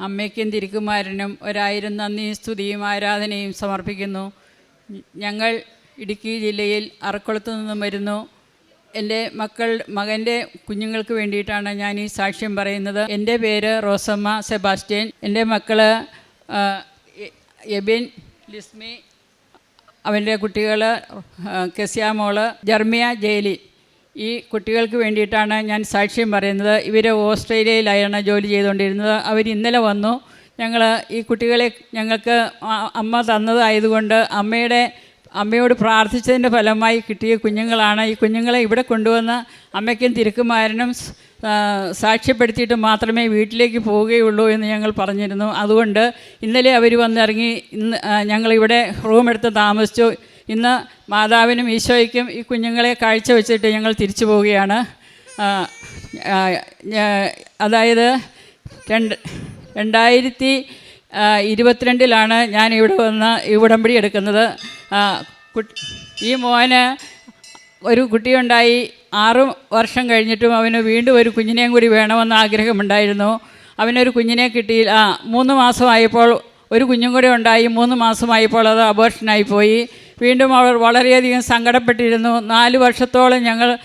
അമ്മയ്ക്കും തിരുക്കുമാരനും ഒരായിരം നന്ദിയും സ്തുതിയും ആരാധനയും സമർപ്പിക്കുന്നു. ഞങ്ങൾ ഇടുക്കി ജില്ലയിൽ അറക്കുളത്തു നിന്നും വരുന്നു. എന്റെ മക്കൾ മകന്റെ കുഞ്ഞുങ്ങൾക്ക് വേണ്ടിയിട്ടാണ് ഞാൻ ഈ സാക്ഷ്യം പറയുന്നത്. എന്റെ പേര് റോസമ്മ സെബാസ്റ്റ്യൻ. എന്റെ മക്കൾ എബിൻ ലിസ്മി അവന്റെ കുട്ടികൾ കെസിയാമോൾ ജർമിയ ജയിലി. ഈ കുട്ടികൾക്ക് വേണ്ടിയിട്ടാണ് ഞാൻ സാക്ഷ്യം പറയുന്നത്. ഇവർ ഓസ്ട്രേലിയയിലായാണ് ജോലി ചെയ്തുകൊണ്ടിരുന്നത്. അവർ ഇന്നലെ വന്നു. ഞങ്ങൾ ഈ കുട്ടികളെ ഞങ്ങൾക്ക് അമ്മ തന്നതായതുകൊണ്ട് അമ്മയുടെ അമ്മയോട് പ്രാർത്ഥിച്ചതിന്റെ ഫലമായി കിട്ടിയ കുഞ്ഞുങ്ങളാണ്. ഈ കുഞ്ഞുങ്ങളെ ഇവിടെ കൊണ്ടുവന്ന് അമ്മയ്ക്കും തിരുക്കുമാരനും സാക്ഷ്യപ്പെടുത്തിയിട്ട് മാത്രമേ വീട്ടിലേക്ക് പോവുകയുള്ളൂ എന്ന് ഞങ്ങൾ പറഞ്ഞിരുന്നു. അതുകൊണ്ട് ഇന്നലെ അവർ വന്നിറങ്ങി ഇന്ന് ഞങ്ങളിവിടെ റൂമെടുത്ത് താമസിച്ചു. ഇന്ന് മാതാവിനും ഈശോയ്ക്കും ഈ കുഞ്ഞുങ്ങളെ കാഴ്ചവെച്ചിട്ട് ഞങ്ങൾ തിരിച്ചു പോവുകയാണ്. അതായത് രണ്ട് രണ്ടായിരത്തി ഇരുപത്തിരണ്ടിലാണ് ഞാൻ ഇവിടെ വന്ന് ഈ ഉടമ്പടി എടുക്കുന്നത്. ഈ മോന് ഒരു കുട്ടിയുണ്ടായി. ആറ് വർഷം കഴിഞ്ഞിട്ടും അവന് വീണ്ടും ഒരു കുഞ്ഞിനെയും കൂടി വേണമെന്ന് ആഗ്രഹമുണ്ടായിരുന്നു. അവനൊരു കുഞ്ഞിനെ കിട്ടി ആ മൂന്ന് മാസമായപ്പോൾ ഒരു കുഞ്ഞും കൂടെ ഉണ്ടായി. മൂന്ന് മാസമായപ്പോൾ അത് അബോർഷനായി പോയി. വീണ്ടും അവർ വളരെയധികം സങ്കടപ്പെട്ടിരുന്നു. നാല് വർഷത്തോളം ഞങ്ങൾ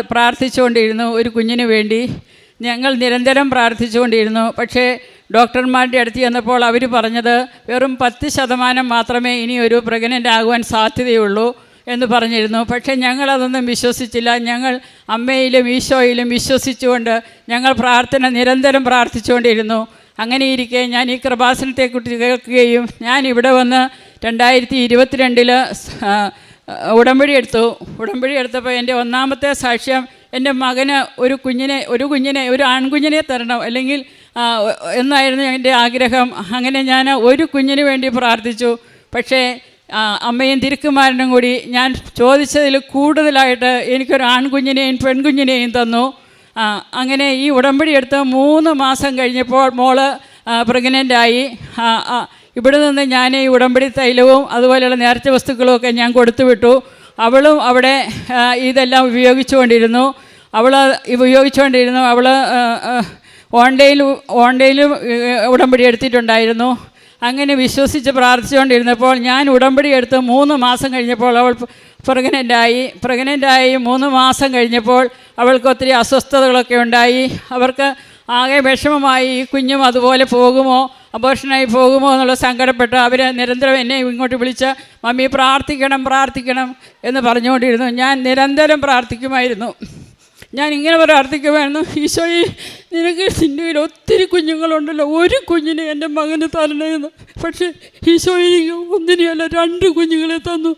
പ്രാർത്ഥിച്ചുകൊണ്ടിരുന്നു ഒരു കുഞ്ഞിന് വേണ്ടി. ഞങ്ങൾ നിരന്തരം പ്രാർത്ഥിച്ചുകൊണ്ടിരുന്നു. പക്ഷേ ഡോക്ടർമാരുടെ അടുത്ത് ചെന്നപ്പോൾ അവർ പറഞ്ഞത് വെറും പത്ത് ശതമാനം മാത്രമേ ഇനി ഒരു പ്രഗ്നന്റ് ആകുവാൻ സാധ്യതയുള്ളൂ എന്ന് പറഞ്ഞിരുന്നു. പക്ഷേ ഞങ്ങളതൊന്നും വിശ്വസിച്ചില്ല. ഞങ്ങൾ അമ്മയിലും ഈശോയിലും വിശ്വസിച്ചുകൊണ്ട് ഞങ്ങൾ പ്രാർത്ഥന നിരന്തരം പ്രാർത്ഥിച്ചുകൊണ്ടിരുന്നു. അങ്ങനെയിരിക്കെ ഞാൻ ഈ കൃപാസനത്തെക്കുറിച്ച് കേൾക്കുകയും ഞാൻ ഇവിടെ വന്ന് രണ്ടായിരത്തി ഇരുപത്തിരണ്ടിൽ ഉടമ്പടി എടുത്തു. ഉടമ്പടി എടുത്തപ്പോൾ എന്റെ ഒന്നാമത്തെ സാക്ഷ്യം എന്റെ മകന് ഒരു കുഞ്ഞിനെ ഒരു കുഞ്ഞിനെ ഒരു ആൺകുഞ്ഞിനെ തരണം. അല്ലെങ്കിൽ എന്നായിരുന്നു എന്റെ ആഗ്രഹം. അങ്ങനെ ഞാൻ ഒരു കുഞ്ഞിന് വേണ്ടി പ്രാർത്ഥിച്ചു. പക്ഷേ അമ്മയും തിരുക്കുമാരനും കൂടി ഞാൻ ചോദിച്ചതിൽ കൂടുതലായിട്ട് എനിക്കൊരു ആൺകുഞ്ഞിനെയും പെൺകുഞ്ഞിനെയും തന്നു. അങ്ങനെ ഈ ഉടമ്പടി എടുത്ത് മൂന്ന് മാസം കഴിഞ്ഞപ്പോൾ മോൾ പ്രഗ്നന്റായി. ഇവിടെ നിന്ന് ഞാൻ ഈ ഉടമ്പടി തൈലവും അതുപോലെയുള്ള നേർച്ച വസ്തുക്കളും ഒക്കെ ഞാൻ കൊടുത്തുവിട്ടു. അവളും അവിടെ ഇതെല്ലാം ഉപയോഗിച്ചുകൊണ്ടിരുന്നു. അവൾ ഉപയോഗിച്ചുകൊണ്ടിരുന്നു. അവൾ ഓൺലൈനിൽ ഓൺലൈനിലും ഉടമ്പടി എടുത്തിട്ടുണ്ടായിരുന്നു. അങ്ങനെ വിശ്വസിച്ച് പ്രാർത്ഥിച്ചുകൊണ്ടിരുന്നപ്പോൾ ഞാൻ ഉടമ്പടി എടുത്ത് മൂന്ന് മാസം കഴിഞ്ഞപ്പോൾ അവൾ പ്രഗ്നന്റായി. പ്രഗ്നന്റായി മൂന്ന് മാസം കഴിഞ്ഞപ്പോൾ അവൾക്ക് ഒത്തിരി അസ്വസ്ഥതകളൊക്കെ ഉണ്ടായി. അവർക്ക് ആകെ വിഷമമായി ഈ കുഞ്ഞും അതുപോലെ പോകുമോ? അബോഷനായി പോകുമോ എന്നുള്ള സങ്കടപ്പെട്ട് അവർ നിരന്തരം എന്നെ ഇങ്ങോട്ട് വിളിച്ച് മമ്മി പ്രാർത്ഥിക്കണം പ്രാർത്ഥിക്കണം എന്ന് പറഞ്ഞുകൊണ്ടിരുന്നു. ഞാൻ നിരന്തരം പ്രാർത്ഥിക്കുമായിരുന്നു. ഞാൻ ഇങ്ങനെ പ്രാർത്ഥിക്കുമായിരുന്നു. ഈശോയെ നിനക്ക് സിന്ധുവിൽ ഒത്തിരി കുഞ്ഞുങ്ങളുണ്ടല്ലോ. ഒരു കുഞ്ഞിനെ എന്റെ മകന് തരണേന്ന്. പക്ഷേ ഈശോയെ എനിക്ക് ഒന്നിനെയല്ല രണ്ട് കുഞ്ഞുങ്ങളെ തന്നു.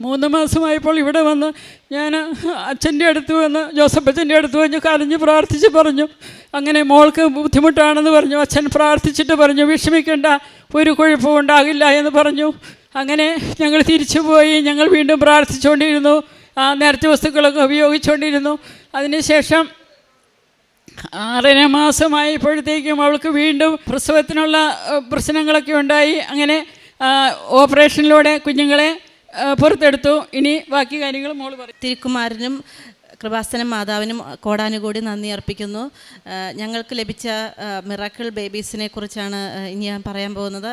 മൂന്ന് മാസമായപ്പോൾ ഇവിടെ വന്ന് ഞാൻ അച്ഛന്റെ അടുത്ത് വന്ന് ജോസഫ് അച്ഛന്റെ അടുത്ത് വന്ന് കരഞ്ഞ് പ്രാർത്ഥിച്ച് പറഞ്ഞു. അങ്ങനെ മോൾക്ക് ബുദ്ധിമുട്ടാണെന്ന് പറഞ്ഞു. അച്ഛൻ പ്രാർത്ഥിച്ചിട്ട് പറഞ്ഞു വിഷമിക്കേണ്ട ഒരു കുഴപ്പവും ഉണ്ടാകില്ല എന്ന് പറഞ്ഞു. അങ്ങനെ ഞങ്ങൾ തിരിച്ചു പോയി. ഞങ്ങൾ വീണ്ടും പ്രാർത്ഥിച്ചുകൊണ്ടിരുന്നു. നേരത്തെ വസ്തുക്കളൊക്കെ ഉപയോഗിച്ചുകൊണ്ടിരുന്നു. അതിനുശേഷം ആറര മാസമായപ്പോഴത്തേക്കും അവൾക്ക് വീണ്ടും പ്രസവത്തിനുള്ള പ്രശ്നങ്ങളൊക്കെ ഉണ്ടായി. അങ്ങനെ ഓപ്പറേഷനിലൂടെ കുഞ്ഞുങ്ങളെ പുറത്തെടുത്തു. ഇനി ബാക്കി കാര്യങ്ങൾ മോൾ പറയും തിരുക്കുമാരനും കൃപാസനം മാതാവിനും കോടാനുകൂടി നന്ദി അർപ്പിക്കുന്നു. ഞങ്ങൾക്ക് ലഭിച്ച മിറാക്കിൾ ബേബീസിനെ കുറിച്ചാണ് ഇനി ഞാൻ പറയാൻ പോകുന്നത്.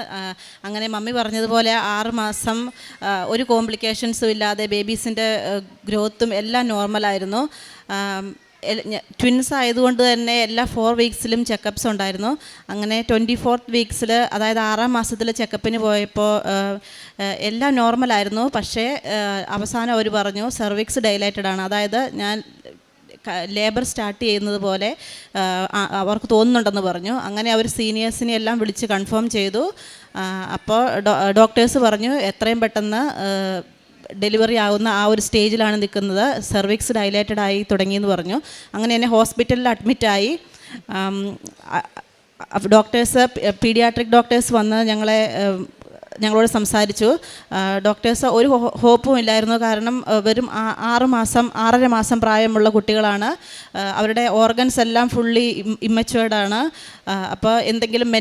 അങ്ങനെ മമ്മി പറഞ്ഞതുപോലെ ആറ് മാസം ഒരു കോംപ്ലിക്കേഷൻസും ഇല്ലാതെ ബേബീസിന്റെ ഗ്രോത്തും എല്ലാം നോർമലായിരുന്നു. ട്വിൻസ് ആയതുകൊണ്ട് തന്നെ എല്ലാ ഫോർ വീക്സിലും ചെക്കപ്സ് ഉണ്ടായിരുന്നു. അങ്ങനെ ട്വന്റി ഫോർത്ത് വീക്സിൽ അതായത് ആറാം മാസത്തിൽ ചെക്കപ്പിന് പോയപ്പോൾ എല്ലാം നോർമലായിരുന്നു പക്ഷേ അവസാനം അവർ പറഞ്ഞു സെർവിക്സ് ഡൈലൈറ്റഡ് ആണ്. അതായത് ഞാൻ ലേബർ സ്റ്റാർട്ട് ചെയ്യുന്നത് പോലെ അവർക്ക് തോന്നുന്നുണ്ടെന്ന് പറഞ്ഞു. അങ്ങനെ അവർ സീനിയേഴ്സിനെ എല്ലാം വിളിച്ച് കൺഫേം ചെയ്തു. അപ്പോൾ ഡോക്ടേഴ്സ് പറഞ്ഞു എത്രയും പെട്ടെന്ന് ഡെലിവറി ആവുന്ന ആ ഒരു സ്റ്റേജിലാണ് നിൽക്കുന്നത്. സെർവിക്സ് ഡൈലേറ്റഡ് ആയി തുടങ്ങിയെന്ന് പറഞ്ഞു. അങ്ങനെ എന്നെ ഹോസ്പിറ്റലിൽ അഡ്മിറ്റായി ഡോക്ടേഴ്സ് പീഡിയാട്രിക് ഡോക്ടേഴ്സ് വന്ന് ഞങ്ങളെ ഞങ്ങളോട് സംസാരിച്ചു. ഡോക്ടേഴ്സ് ഒരു ഹോപ്പും ഇല്ലായിരുന്നു. കാരണം വെറും ആറ് മാസം ആറര മാസം പ്രായമുള്ള കുട്ടികളാണ്. അവരുടെ ഓർഗൻസ് എല്ലാം ഫുള്ളി ഇമ്മച്ചുവേർഡാണ് അപ്പോൾ എന്തെങ്കിലും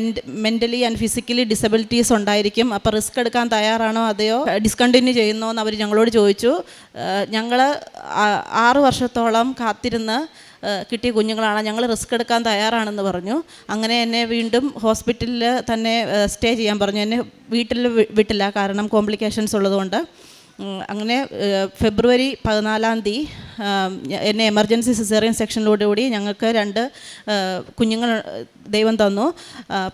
മെന്റലി ആൻഡ് ഫിസിക്കലി ഡിസബിലിറ്റീസ് ഉണ്ടായിരിക്കും. അപ്പോൾ റിസ്ക് എടുക്കാൻ തയ്യാറാണോ അതെയോ? ഡിസ്കണ്ടിന്യൂ ചെയ്യുന്നോ എന്ന് അവർ ഞങ്ങളോട് ചോദിച്ചു. ഞങ്ങൾ ആറ് വർഷത്തോളം കാത്തിരുന്ന് കിട്ടിയ കുഞ്ഞുങ്ങളാണ്. ഞങ്ങൾ റിസ്ക് എടുക്കാൻ തയ്യാറാണെന്ന് പറഞ്ഞു. അങ്ങനെ എന്നെ വീണ്ടും ഹോസ്പിറ്റലിൽ തന്നെ സ്റ്റേ ചെയ്യാൻ പറഞ്ഞു. എന്നെ വീട്ടിൽ വിട്ടില്ല. കാരണം കോംപ്ലിക്കേഷൻസ് ഉള്ളതുകൊണ്ട്. അങ്ങനെ ഫെബ്രുവരി പതിനാലാം തീയതി എന്നെ എമർജൻസി സിസേറിയൻ സെക്ഷനിലൂടെ ഞങ്ങൾക്ക് രണ്ട് കുഞ്ഞുങ്ങൾ ദൈവം തന്നു.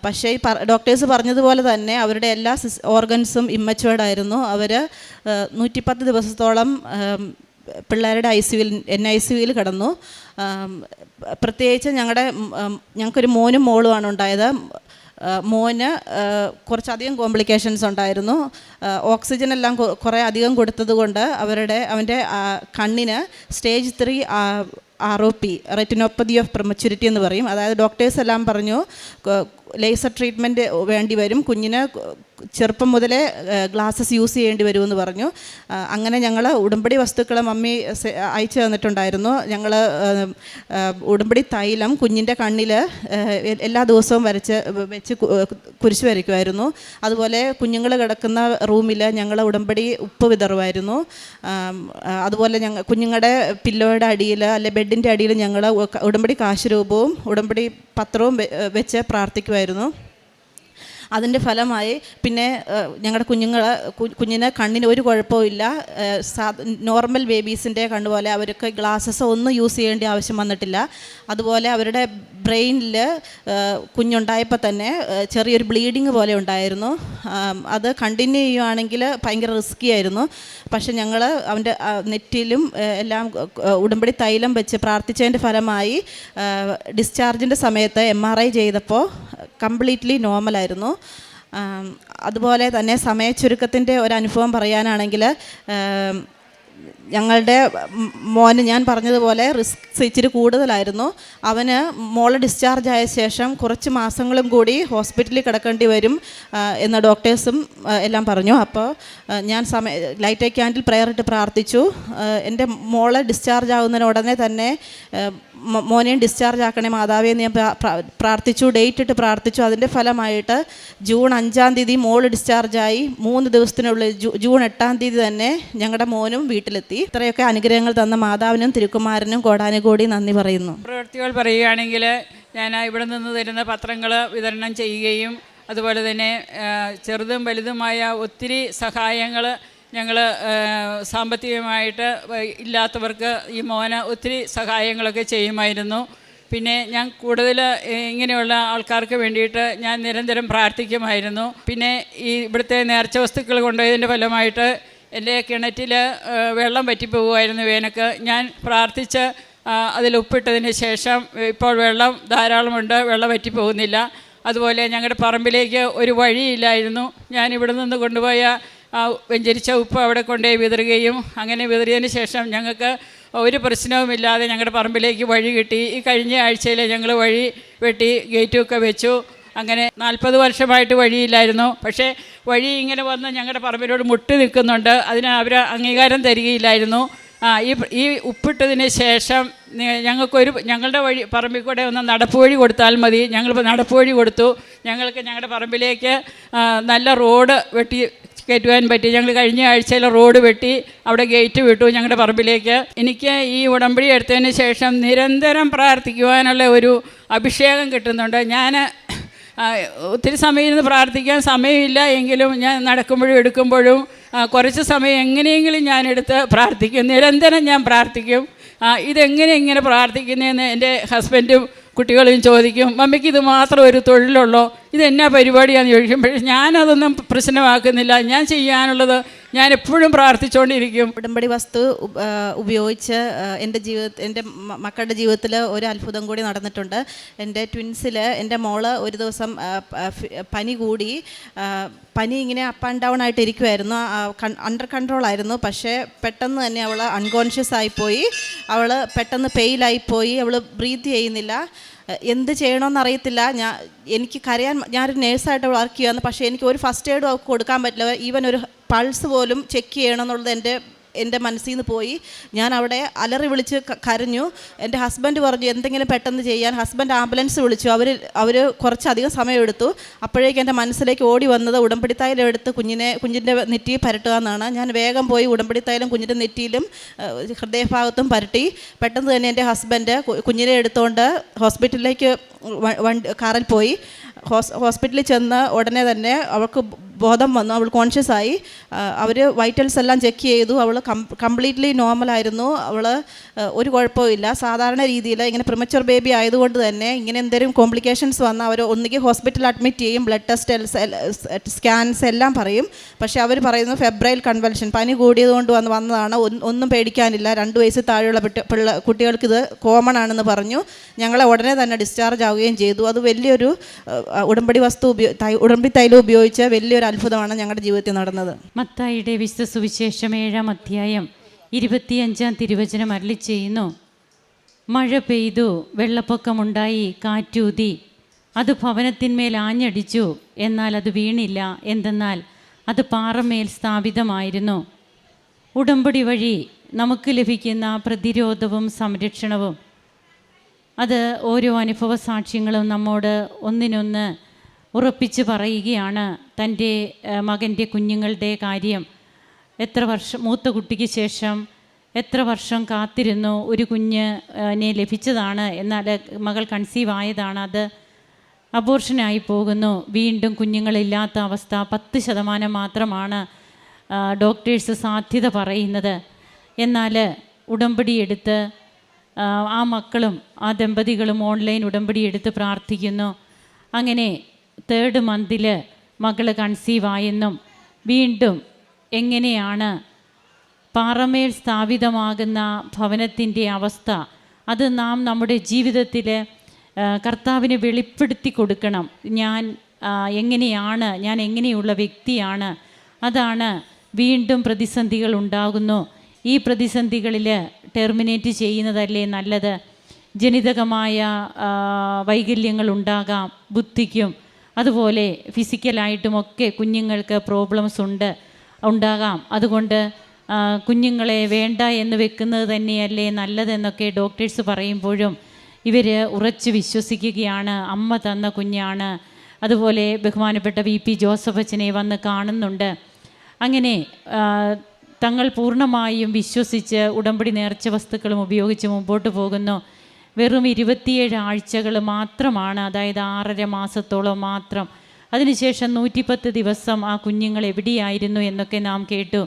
പക്ഷേ ഈ ഡോക്ടേഴ്സ് പറഞ്ഞതുപോലെ തന്നെ അവരുടെ എല്ലാ ഓർഗൻസും ഇമ്മച്ചുവേർഡായിരുന്നു അവർ നൂറ്റിപ്പത്ത് ദിവസത്തോളം പിള്ളേരുടെ ഐ സി യുവിൽ എൻ ഐ സി യുവിൽ കിടന്നു. പ്രത്യേകിച്ച് ഞങ്ങളുടെ ഞങ്ങൾക്കൊരു മോനും മോളുമാണ് ഉണ്ടായത്. മോന് കുറച്ചധികം കോംപ്ലിക്കേഷൻസ് ഉണ്ടായിരുന്നു. ഓക്സിജൻ എല്ലാം കുറേ അധികം കൊടുത്തത് കൊണ്ട് അവരുടെ അവന്റെ കണ്ണിന് stage three R O P retinopathy of prematurity എന്ന് പറയും. അതായത് ഡോക്ടേഴ്സ് എല്ലാം പറഞ്ഞു ലേസർ ട്രീറ്റ്മെന്റ് വേണ്ടി വരും. കുഞ്ഞിന് ചെറുപ്പം മുതലേ ഗ്ലാസ്സസ് യൂസ് ചെയ്യേണ്ടി വരുമെന്ന് പറഞ്ഞു. അങ്ങനെ ഞങ്ങൾ ഉടമ്പടി വസ്തുക്കൾ മമ്മി അയച്ചു തന്നിട്ടുണ്ടായിരുന്നു. ഞങ്ങൾ ഉടമ്പടി തൈലം കുഞ്ഞിന്റെ കണ്ണിൽ എല്ലാ ദിവസവും വരച്ച് വെച്ച് കുരിശ് വരയ്ക്കുമായിരുന്നു. അതുപോലെ കുഞ്ഞുങ്ങൾ കിടക്കുന്ന റൂമിൽ ഞങ്ങൾ ഉടമ്പടി ഉപ്പ് വിതറുമായിരുന്നു. അതുപോലെ ഞങ്ങൾ കുഞ്ഞുങ്ങളുടെ പില്ലോയുടെ അടിയിൽ അല്ലെ ബെഡിന്റെ അടിയിൽ ഞങ്ങൾ ഉടമ്പടി കാശുരൂപവും ഉടമ്പടി പത്രവും വെച്ച് പ്രാർത്ഥിക്കുമായിരുന്നു. അതിന്റെ ഫലമായി പിന്നെ ഞങ്ങളുടെ കുഞ്ഞുങ്ങളെ കുഞ്ഞിന് കണ്ണിന് ഒരു കുഴപ്പമില്ല സാ നോർമൽ ബേബീസിന്റെ കണ്ണുപോലെ അവർക്ക് ഗ്ലാസ്സസ് ഒന്നും യൂസ് ചെയ്യേണ്ട ആവശ്യം വന്നിട്ടില്ല. അതുപോലെ അവരുടെ ബ്രെയിനിൽ കുഞ്ഞുണ്ടായപ്പോൾ തന്നെ ചെറിയൊരു ബ്ലീഡിങ് പോലെ ഉണ്ടായിരുന്നു. അത് കണ്ടിന്യൂ ചെയ്യുവാണെങ്കിൽ ഭയങ്കര റിസ്ക്കി ആയിരുന്നു. പക്ഷെ ഞങ്ങൾ അവന്റെ നെറ്റിലും എല്ലാം ഉടമ്പടി തൈലം വെച്ച് പ്രാർത്ഥിച്ചതിന്റെ ഫലമായി ഡിസ്ചാർജിന്റെ സമയത്ത് എം ആർ ഐ ചെയ്തപ്പോൾ കംപ്ലീറ്റ്ലി നോർമലായിരുന്നു. അതുപോലെ തന്നെ സമയച്ചുരുക്കത്തിന്റെ ഒരു അനുഭവം പറയാനാണെങ്കിൽ ഞങ്ങളുടെ മോന് ഞാൻ പറഞ്ഞതുപോലെ റിസ്ക് ഇച്ചിരി കൂടുതലായിരുന്നു. അവന് മോൾ ഡിസ്ചാർജ് ആയ ശേഷം കുറച്ച് മാസങ്ങളും കൂടി ഹോസ്പിറ്റലിൽ കിടക്കേണ്ടി വരും എന്ന ഡോക്ടേഴ്സും എല്ലാം പറഞ്ഞു. അപ്പോൾ ഞാൻ സമയ ലൈറ്റ് ഐ ക്യാൻഡിൽ പ്രയർ ഇട്ട് പ്രാർത്ഥിച്ചു. എന്റെ മോളെ ഡിസ്ചാർജ് ആകുന്നതിന് ഉടനെ തന്നെ മോനെയും ഡിസ്ചാർജ് ആക്കണേ മാതാവേ എന്ന് ഞാൻ പ്രാ- പ്രാ- പ്രാർത്ഥിച്ചു. ഡേറ്റ് ഇട്ട് പ്രാർത്ഥിച്ചു. അതിന്റെ ഫലമായിട്ട് ജൂൺ അഞ്ചാം തീയതി മോൾ ഡിസ്ചാർജായി മൂന്ന് ദിവസത്തിനുള്ളിൽ ജൂൺ എട്ടാം തീയതി തന്നെ ഞങ്ങളുടെ മോനും വീട്ടിലെത്തി. ഇത്രയൊക്കെ അനുഗ്രഹങ്ങൾ തന്ന മാതാവിനും തിരുക്കുമാരനും കോടാനുകൂടി നന്ദി പറയുന്നു. പ്രവൃത്തികൾ പറയുകയാണെങ്കിൽ ഞാൻ ഇവിടെ നിന്ന് തരുന്ന പത്രങ്ങൾ വിതരണം ചെയ്യുകയും അതുപോലെ തന്നെ ചെറുതും വലുതുമായ ഒത്തിരി സഹായങ്ങൾ ഞങ്ങൾ സാമ്പത്തികമായിട്ട് ഇല്ലാത്തവർക്ക് ഈ മോന ഒത്തിരി സഹായങ്ങളൊക്കെ ചെയ്യുമായിരുന്നു. പിന്നെ ഞാൻ കൂടുതൽ ഇങ്ങനെയുള്ള ആൾക്കാർക്ക് വേണ്ടിയിട്ട് ഞാൻ നിരന്തരം പ്രാർത്ഥിക്കുമായിരുന്നു. പിന്നെ ഈ ഇവിടുത്തെ നേർച്ച വസ്തുക്കൾ കൊണ്ടുപോയതിന്റെ ഫലമായിട്ട് എന്റെ കിണറ്റിൽ വെള്ളം വറ്റിപ്പോകുമായിരുന്നു വേനക്ക് ഞാൻ പ്രാർത്ഥിച്ച് അതിൽ ഉപ്പിട്ടതിന് ശേഷം ഇപ്പോൾ വെള്ളം ധാരാളമുണ്ട് വെള്ളം വറ്റിപ്പോകുന്നില്ല അതുപോലെ ഞങ്ങളുടെ പറമ്പിലേക്ക് ഒരു വഴിയില്ലായിരുന്നു. ഞാൻ ഇവിടെ നിന്ന് കൊണ്ടുപോയ വെഞ്ചരിച്ച ഉപ്പ് അവിടെ കൊണ്ടുപോയി വിതറുകയും അങ്ങനെ വിതറിയതിന് ശേഷം ഞങ്ങൾക്ക് ഒരു പ്രശ്നവുമില്ലാതെ ഞങ്ങളുടെ പറമ്പിലേക്ക് വഴി കിട്ടി. ഈ കഴിഞ്ഞ ആഴ്ചയിൽ ഞങ്ങൾ വഴി വെട്ടി ഗേറ്റുമൊക്കെ വെച്ചു. അങ്ങനെ നാൽപ്പത് വർഷമായിട്ട് വഴിയില്ലായിരുന്നു. പക്ഷേ വഴി ഇങ്ങനെ വന്ന് ഞങ്ങളുടെ പറമ്പിലോട് മുട്ടി നിൽക്കുന്നുണ്ട്. അതിന് അവർ അംഗീകാരം തരികയില്ലായിരുന്നു. ആ ഈ ഈ ഉപ്പിട്ടതിന് ശേഷം ഞങ്ങൾക്കൊരു ഞങ്ങളുടെ വഴി പറമ്പിൽ കൂടെ ഒന്ന് നടപ്പ് വഴി കൊടുത്താൽ മതി. ഞങ്ങൾ നടപ്പ് വഴി കൊടുത്തു. ഞങ്ങൾക്ക് ഞങ്ങളുടെ പറമ്പിലേക്ക് നല്ല റോഡ് വെട്ടി കയറ്റുവാൻ പറ്റി. ഞങ്ങൾ കഴിഞ്ഞ ആഴ്ചയിൽ റോഡ് വെട്ടി അവിടെ ഗേറ്റ് വിട്ടു ഞങ്ങളുടെ പറമ്പിലേക്ക്. എനിക്ക് ഈ ഉടമ്പടി എടുത്തതിന് ശേഷം നിരന്തരം പ്രാർത്ഥിക്കുവാനുള്ള ഒരു അഭിഷേകം കിട്ടുന്നുണ്ട്. ഞാൻ ഒത്തിരി സമയം ഇരുന്ന് പ്രാർത്ഥിക്കാൻ സമയമില്ല. എങ്കിലും ഞാൻ നടക്കുമ്പോഴും എടുക്കുമ്പോഴും കുറച്ച് സമയം എങ്ങനെയെങ്കിലും ഞാൻ എടുത്ത് പ്രാർത്ഥിക്കും. നിരന്തരം ഞാൻ പ്രാർത്ഥിക്കും. ഇതെങ്ങനെ ഇങ്ങനെ പ്രാർത്ഥിക്കുന്നതെന്ന് എന്റെ ഹസ്ബൻഡും കുട്ടികളും ചോദിക്കും. മമ്മിക്ക് ഇത് മാത്രം ഒരു തൊഴിലുള്ളോ? ഇത് പരിപാടിയാന്ന് ചോദിക്കുമ്പോഴേ ഞാനതൊന്നും പ്രശ്നമാക്കുന്നില്ല. ഞാൻ ചെയ്യാനുള്ളത് ഞാൻ എപ്പോഴും പ്രാർത്ഥിച്ചുകൊണ്ടിരിക്കും ഉടമ്പടി വസ്തു ഉപയോഗിച്ച് എന്റെ ജീവിത എന്റെ മക്കളുടെ ജീവിതത്തിൽ ഒരു അത്ഭുതം കൂടി നടന്നിട്ടുണ്ട്. എന്റെ ട്വിൻസിൽ എന്റെ മോൾ ഒരു ദിവസം പനി കൂടി പനി ഇങ്ങനെ അപ്പ് ആൻഡ് ഡൗൺ ആയിട്ട് ഇരിക്കുമായിരുന്നു അണ്ടർ കൺട്രോൾ ആയിരുന്നു. പക്ഷേ പെട്ടെന്ന് തന്നെ അവൾ അൺകോൺഷ്യസ് ആയിപ്പോയി അവൾ പെട്ടെന്ന് പെയിലായിപ്പോയി അവൾ ബ്രീത്ത് ചെയ്യുന്നില്ല. എന്ത് ചെയ്യണമെന്ന് അറിയത്തില്ല. ഞാൻ എനിക്ക് കരയാൻ ഞാനൊരു നേഴ്സായിട്ട് വർക്ക് ചെയ്യുകയാണ് പക്ഷേ എനിക്ക് ഒരു ഫസ്റ്റ് എയ്ഡ് കൊടുക്കാൻ പറ്റില്ല. ഈവൻ ഒരു പൾസ് പോലും ചെക്ക് ചെയ്യണമെന്നുള്ളത് എന്റെ എന്റെ മനസ്സിൽ നിന്ന് പോയി. ഞാൻ അവിടെ അലറി വിളിച്ച് കരഞ്ഞു. എന്റെ ഹസ്ബൻഡ് പറഞ്ഞു എന്തെങ്കിലും പെട്ടെന്ന് ചെയ്യാൻ. ഹസ്ബൻഡ് ആംബുലൻസ് വിളിച്ചു. അവർ അവർ കുറച്ചധികം സമയം എടുത്തു അപ്പോഴേക്കും എന്റെ മനസ്സിലേക്ക് ഓടി വന്നത് ഉടമ്പടിത്തായാലും എടുത്ത് കുഞ്ഞിനെ കുഞ്ഞിന്റെ നെറ്റി പരട്ടുക എന്നാണ്. ഞാൻ വേഗം പോയി ഉടമ്പടിത്തായാലും കുഞ്ഞിന്റെ നെറ്റിയിലും ഹൃദയഭാഗത്തും പരട്ടി. പെട്ടെന്ന് തന്നെ എന്റെ ഹസ്ബൻഡ് കുഞ്ഞിനെ എടുത്തുകൊണ്ട് ഹോസ്പിറ്റലിലേക്ക് വണ്ടി കാറിൽ പോയി. ഹോസ് ഹോസ്പിറ്റലിൽ ചെന്ന് ഉടനെ തന്നെ അവൾക്ക് ബോധം വന്നു. അവൾ കോൺഷ്യസ് ആയി. അവർ വൈറ്റൽസ് എല്ലാം ചെക്ക് ചെയ്തു. അവൾ കംപ്ലീറ്റ്ലി നോർമൽ ആയിരുന്നു. അവൾ ഒരു കുഴപ്പമില്ല സാധാരണ രീതിയിൽ ഇങ്ങനെ പ്രിമച്ചുർ ബേബി ആയതുകൊണ്ട് തന്നെ ഇങ്ങനെ എന്തെങ്കിലും കോംപ്ലിക്കേഷൻസ് വന്നാൽ അവർ ഒന്നുകിൽ ഹോസ്പിറ്റലിൽ അഡ്മിറ്റ് ചെയ്യും ബ്ലഡ് ടെസ്റ്റ് സ്കാൻസ് എല്ലാം പറയും. പക്ഷേ അവർ പറയുന്നു ഫെബ്രൈൽ കൺവെൻഷൻ പനി കൂടിയതുകൊണ്ട് വന്ന് വന്നതാണ്. ഒന്നും പേടിക്കാനില്ല. രണ്ട് വയസ്സിൽ താഴെയുള്ള പിള്ള കുട്ടികൾക്ക് ഇത് കോമൺ ആണെന്ന് പറഞ്ഞു. ഞങ്ങളെ ഉടനെ തന്നെ ഡിസ്ചാർജ് ആവുകയും ചെയ്തു. അത് വലിയൊരു ഉടമ്പടി വസ്തു ഉപയോഗ ഉടമ്പടി തൈലം ഉപയോഗിച്ച് വലിയൊരു അത്ഭുതമാണ് ഞങ്ങളുടെ ജീവിതത്തിൽ നടന്നത്. മത്തായിയുടെ വിശുദ്ധ സുവിശേഷം ഏഴാം അധ്യായം ഇരുപത്തിയഞ്ചാം തിരുവചനം അരളി ചെയ്യുന്നു. മഴ പെയ്തു വെള്ളപ്പൊക്കമുണ്ടായി കാറ്റൂതി. അത് ഭവനത്തിന്മേൽ ആഞ്ഞടിച്ചു എന്നാൽ അത് വീണില്ല. എന്തെന്നാൽ അത് പാറമേൽ സ്ഥാപിതമായിരുന്നു. ഉടമ്പടി വഴി നമുക്ക് ലഭിക്കുന്ന പ്രതിരോധവും സംരക്ഷണവും. അത് ഓരോ അനുഭവ സാക്ഷ്യങ്ങളും നമ്മോട് ഒന്നിനൊന്ന് ഉറപ്പിച്ച് പറയുകയാണ് തന്റെ മകന്റെ കുഞ്ഞുങ്ങളുടെ കാര്യം. എത്ര വർഷം മൂത്ത കുട്ടിക്ക് ശേഷം എത്ര വർഷം കാത്തിരുന്നു ഒരു കുഞ്ഞിനെ ലഭിച്ചതാണ് എന്നാൽ മകൾ കൺസീവ് ആയതാണ് അത്. അബോർഷനായി പോകുന്നു. വീണ്ടും കുഞ്ഞുങ്ങളില്ലാത്ത അവസ്ഥ പത്ത് ശതമാനം മാത്രമാണ് ഡോക്ടേഴ്സ് സാധ്യത പറയുന്നത്. എന്നാൽ ഉടമ്പടി എടുത്ത് ആ, മക്കളും ആ ദമ്പതികളും ഓൺലൈൻ ഉടമ്പടി എടുത്ത് പ്രാർത്ഥിക്കുന്നു. അങ്ങനെ തേർഡ് മന്തിൽ മകൾ കൺസീവ് ആയെന്നും വീണ്ടും എങ്ങനെയാണ് പാറമേൽ സ്ഥാപിതമാകുന്ന ഭവനത്തിന്റെ അവസ്ഥ? അത് നാം നമ്മുടെ ജീവിതത്തിൽ കർത്താവിന് വെളിപ്പെടുത്തി കൊടുക്കണം. ഞാൻ എങ്ങനെയാണ് ഞാൻ എങ്ങനെയുള്ള വ്യക്തിയാണ്? അതാണ് വീണ്ടും പ്രതിസന്ധികൾ ഉണ്ടാകുന്നു. ഈ പ്രതിസന്ധികളിൽ ടെർമിനേറ്റ് ചെയ്യുന്നതല്ലേ നല്ലത്? ജനിതകമായ വൈകല്യങ്ങൾ ഉണ്ടാകാം ബുദ്ധിക്കും അതുപോലെ ഫിസിക്കലായിട്ടുമൊക്കെ കുഞ്ഞുങ്ങൾക്ക് പ്രോബ്ലംസ് ഉണ്ട് ഉണ്ടാകാം. അതുകൊണ്ട് കുഞ്ഞുങ്ങളെ വേണ്ട എന്ന് വെക്കുന്നത് തന്നെയല്ലേ നല്ലതെന്നൊക്കെ ഡോക്ടേഴ്സ് പറയുമ്പോഴും ഇവർ ഉറച്ചു വിശ്വസിക്കുകയാണ്. അമ്മ തന്ന കുഞ്ഞാണ്. അതുപോലെ ബഹുമാനപ്പെട്ട വി പി ജോസഫ് അച്ഛനെ വന്ന് കാണുന്നുണ്ട്. അങ്ങനെ തങ്ങൾ പൂർണമായും വിശ്വസിച്ച് ഉടമ്പടി നേർച്ച വസ്തുക്കളും ഉപയോഗിച്ച് മുമ്പോട്ട് പോകുന്നു. വെറും ഇരുപത്തിയേഴ് ആഴ്ചകൾ മാത്രമാണ് അതായത് ആറര മാസത്തോളം മാത്രം. അതിനുശേഷം നൂറ്റിപ്പത്ത് ദിവസം ആ കുഞ്ഞുങ്ങൾ എവിടെയായിരുന്നു എന്നൊക്കെ നാം കേട്ടു.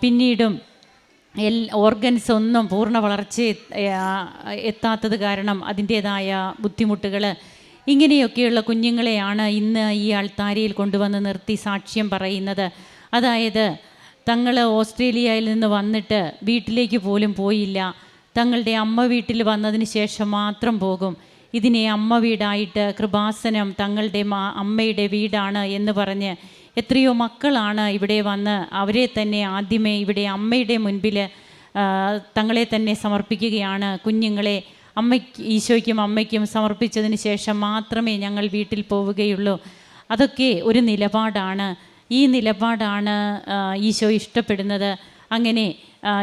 പിന്നീടും എൽ ഓർഗൻസ് ഒന്നും പൂർണ വളർച്ച എത്താത്തത് കാരണം അതിന്റേതായ ബുദ്ധിമുട്ടുകൾ ഇങ്ങനെയൊക്കെയുള്ള കുഞ്ഞുങ്ങളെയാണ് ഇന്ന് ഈ അൾത്താരയിൽ കൊണ്ടുവന്ന് നിർത്തി സാക്ഷ്യം പറയുന്നത്. അതായത് തങ്ങൾ ഓസ്ട്രേലിയയിൽ നിന്ന് വന്നിട്ട് വീട്ടിലേക്ക് പോലും പോയില്ല. തങ്ങളുടെ അമ്മ വീട്ടിൽ വന്നതിന് ശേഷം മാത്രം പോകും. ഇതിനെ അമ്മ വീടായിട്ട് കൃപാസനം തങ്ങളുടെ മാ അമ്മയുടെ വീടാണ് എന്ന് പറഞ്ഞ് എത്രയോ മക്കളാണ് ഇവിടെ വന്ന് അവരെ തന്നെ ആദ്യമേ ഇവിടെ അമ്മയുടെ മുൻപിൽ തങ്ങളെ തന്നെ സമർപ്പിക്കുകയാണ്. കുഞ്ഞുങ്ങളെ അമ്മയ്ക്ക് ഈശോയ്ക്കും അമ്മയ്ക്കും സമർപ്പിച്ചതിന് ശേഷം മാത്രമേ ഞങ്ങൾ വീട്ടിൽ പോവുകയുള്ളൂ. അതൊക്കെ ഒരു നിലപാടാണ്. ഈ നിലപാടാണ് ഈശോ ഇഷ്ടപ്പെടുന്നത്. അങ്ങനെ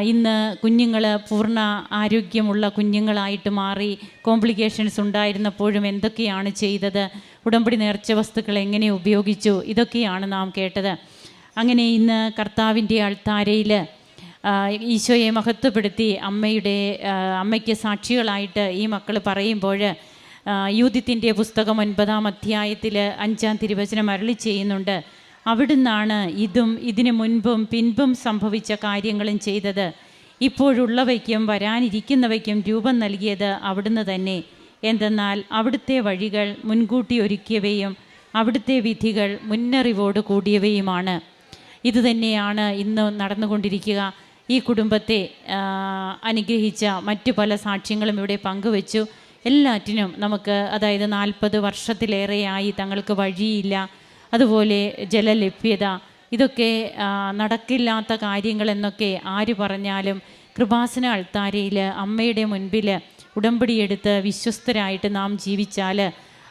ഇന്ന് കുഞ്ഞുങ്ങൾ പൂർണ ആരോഗ്യമുള്ള കുഞ്ഞുങ്ങളായിട്ട് മാറി കോംപ്ലിക്കേഷൻസ് ഉണ്ടായിരുന്നപ്പോഴും എന്തൊക്കെയാണ് ചെയ്തത്? ഉടമ്പടി നേർച്ച വസ്തുക്കൾ എങ്ങനെ ഉപയോഗിച്ചു? ഇതൊക്കെയാണ് നാം കേട്ടത്. അങ്ങനെ ഇന്ന് കർത്താവിന്റെ അൾത്താരയിൽ ഈശോയെ മഹത്വപ്പെടുത്തി അമ്മയുടെ അമ്മയ്ക്ക് സാക്ഷികളായിട്ട് ഈ മക്കൾ പറയുമ്പോൾ യൂതിത്തിന്റെ പുസ്തകം ഒൻപതാം അധ്യായത്തിൽ അഞ്ചാം തിരുവചനം അരളി ചെയ്യുന്നുണ്ട്. അവിടുന്നാണ് ഇതും ഇതിനു മുൻപും പിൻപും സംഭവിച്ച കാര്യങ്ങളും ചെയ്തത്. ഇപ്പോഴുള്ളവയ്ക്കും വരാനിരിക്കുന്നവയ്ക്കും രൂപം നൽകിയത് അവിടുന്ന് തന്നെ. എന്തെന്നാൽ അവിടുത്തെ വഴികൾ മുൻകൂട്ടി ഒരുക്കിയവയും അവിടുത്തെ വിധികൾ മുന്നറിവോട് കൂടിയവയുമാണ്. ഇതുതന്നെയാണ് ഇന്ന് നടന്നുകൊണ്ടിരിക്കുക. ഈ കുടുംബത്തെ അനുഗ്രഹിച്ച മറ്റു പല സാക്ഷ്യങ്ങളും ഇവിടെ പങ്കുവച്ചു. എല്ലാറ്റിനും നമുക്ക് അതായത് നാൽപ്പത് വർഷത്തിലേറെയായി തങ്ങൾക്ക് വഴിയില്ല. അതുപോലെ ജലലഭ്യത ഇതൊക്കെ നടക്കില്ലാത്ത കാര്യങ്ങളെന്നൊക്കെ ആര് പറഞ്ഞാലും കൃപാസന അൾത്താരയിൽ അമ്മയുടെ മുൻപിൽ ഉടമ്പടിയെടുത്ത് വിശ്വസ്തരായിട്ട് നാം ജീവിച്ചാൽ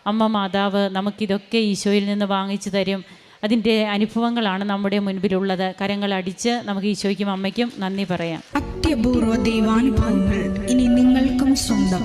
അമ്മ മാതാവ് നമുക്കിതൊക്കെ ഈശോയിൽ നിന്ന് വാങ്ങിച്ചു തരും. അതിന്റെ അനുഭവങ്ങളാണ് നമ്മുടെ മുൻപിലുള്ളത്. കരങ്ങൾ അടിച്ച് നമുക്ക് ഈശോയ്ക്കും അമ്മയ്ക്കും നന്ദി പറയാം. അത്യപൂർവ ദൈവാനുഭവങ്ങൾ ഇനി നിങ്ങൾക്കും സ്വന്തം.